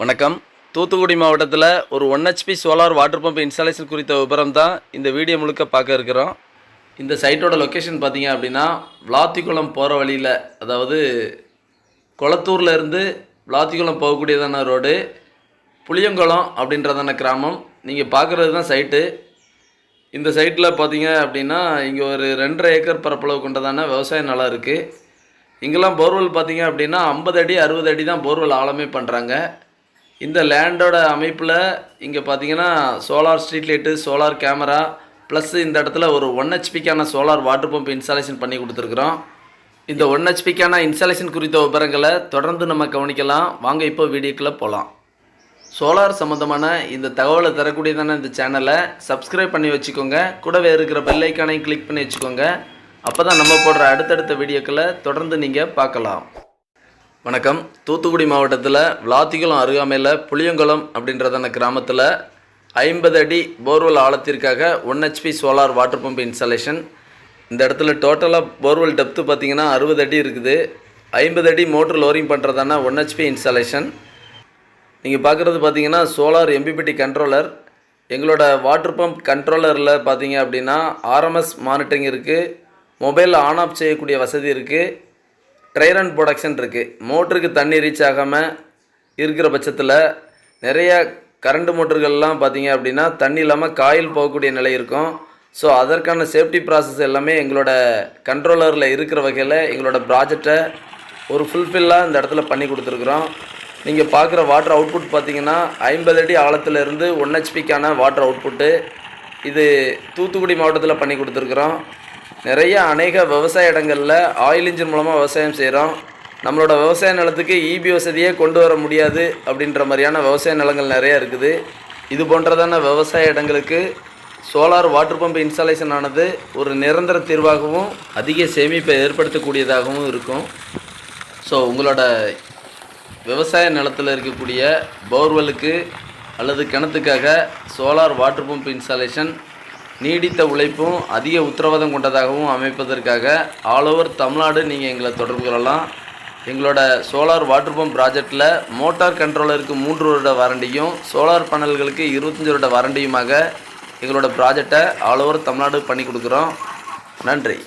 வணக்கம். தூத்துக்குடி மாவட்டத்தில் ஒரு one HP solar water pump installation குறித்த விபரம் தான் இந்த வீடியோ முழுக்க பார்க்க இருக்கிறோம். இந்த சைட்டோட லொக்கேஷன் பார்த்தீங்க அப்படின்னா விளாத்திக்குளம் போகிற வழியில் அதாவது குளத்தூர்ல இருந்து விளாத்திக்குளம் போகக்கூடியதான ரோடு புளியங்குளம் அப்படின்றதான கிராமம். நீங்கள் பார்க்குறது தான் சைட்டு இந்த சைட்டில் பார்த்தீங்க அப்படின்னா இங்கே ஒரு ரெண்டரை ஏக்கர் பரப்பளவு கொண்டதான விவசாய நிலம் இருக்குது இங்கெல்லாம் போர்வெல் பார்த்தீங்க அப்படின்னா ஐம்பது அடி அறுபது அடி தான் போர்வெல் ஆழமே பண்ணுறாங்க இந்த லேண்டோட அமைப்பில் இங்கே பார்த்தீங்கன்னா solar street light solar camera plus இந்த இடத்துல ஒரு ஒன் ஹெச்பிக்கான சோலார் வாட்டர் பம்ப் இன்ஸ்டாலேஷன் பண்ணி கொடுத்துருக்குறோம். இந்த ஒன் ஹெச்பிக்கான இன்ஸ்டாலேஷன் குறித்த விவரங்களை தொடர்ந்து நம்ம கவனிக்கலாம். வாங்க இப்போ வீடியோக்குள்ளே போகலாம் சோலார் சம்மந்தமான இந்த தகவலை தரக்கூடியதான இந்த சேனலை சப்ஸ்கிரைப் பண்ணி வச்சுக்கோங்க. கூடவே இருக்கிற பெல்லைக்கானையும் கிளிக் பண்ணி வச்சுக்கோங்க. அப்போ தான் நம்ம போடுற அடுத்தடுத்த வீடியோக்களை தொடர்ந்து நீங்கள் பார்க்கலாம். வணக்கம். தூத்துக்குடி மாவட்டத்தில் விளாத்திகுளம் அருகாமையில் புளியங்குளம் அப்படின்றதான கிராமத்தில் ஐம்பது அடி borewell ஆழத்திற்காக one HP solar water pump installation இந்த இடத்துல டோட்டலாக போர்வெல் டெப்த்து பார்த்தீங்கன்னா அறுபது அடி இருக்குது. ஐம்பது அடி மோட்ரு லோரிங் பண்ணுறதான ஒன் ஹெச்பி இன்ஸ்டாலேஷன் நீங்கள் பார்க்குறது பார்த்தீங்கன்னா சோலார் எம்பிபிடி கண்ட்ரோலர் எங்களோட வாட்டர் பம்ப் கண்ட்ரோலரில் பார்த்தீங்க அப்படின்னா ஆர்எம்எஸ் மானிட்டரிங் இருக்குது மொபைலில் ஆன் ஆஃப் செய்யக்கூடிய வசதி இருக்குது ட்ரைரன் ப்ரொடக்ஷன் இருக்குது மோட்டருக்கு தண்ணி ரீச் ஆகாமல் இருக்கிற பட்சத்தில் நிறைய கரண்ட் மோட்டர்கள்லாம் பார்த்தீங்க அப்படின்னா தண்ணி இல்லாமல் காயில் போகக்கூடிய நிலை இருக்கும். ஸோ அதற்கான சேஃப்டி ப்ராசஸ் எல்லாமே எங்களோட கண்ட்ரோலரில் இருக்கிற வகையில் எங்களோட ப்ராஜெக்டை ஒரு ஃபுல்ஃபில்லாக இந்த இடத்துல பண்ணி கொடுத்துருக்குறோம். நீங்கள் பார்க்குற வாட்டர் அவுட்புட் பார்த்தீங்கன்னா ஐம்பது அடி ஆழத்துலேருந்து ஒன் ஹெச்பிக்கான வாட்டர் அவுட்புட்டு இது தூத்துக்குடி மாவட்டத்தில் பண்ணி கொடுத்துருக்குறோம். நிறைய அநேக விவசாய இடங்களில் ஆயில் இன்ஜின் மூலமாக விவசாயம் செய்கிறோம் நம்மளோட விவசாய நிலத்துக்கு இபி வசதியே கொண்டு வர முடியாது அப்படின்ற மாதிரியான விவசாய நிலங்கள் நிறைய இருக்குது. இது போன்றதான விவசாய இடங்களுக்கு சோலார் வாட்டர் பம்ப் இன்ஸ்டாலேஷன் ஆனது ஒரு நிரந்தர தீர்வாகவும் அதிக சேமிப்பை ஏற்படுத்தக்கூடியதாகவும் இருக்கும். ஸோ உங்களோட விவசாய நிலத்தில் இருக்கக்கூடிய போர்வெலுக்கு அல்லது கிணத்துக்காக சோலார் வாட்டர் பம்ப் இன்ஸ்டாலேஷன் நீடித்த உழைப்பும் அதிக உத்தரவாதம் கொண்டதாகவும் அமைப்பதற்காக ஆல் ஓவர் தமிழ்நாடு நீங்கள் எங்களை தொடர்பு கொள்ளலாம். எங்களோட சோலார் வாட்டர் பம்ப் ப்ராஜெக்டில் மோட்டார் கண்ட்ரோலருக்கு மூன்று வருட வாரண்டியும் சோலார் பேனல்களுக்கு இருபத்தஞ்சி வருட வாரண்டியுமாக எங்களோட ப்ராஜெக்டை ஆல் ஓவர் தமிழ்நாடு பண்ணி கொடுக்குறோம். நன்றி.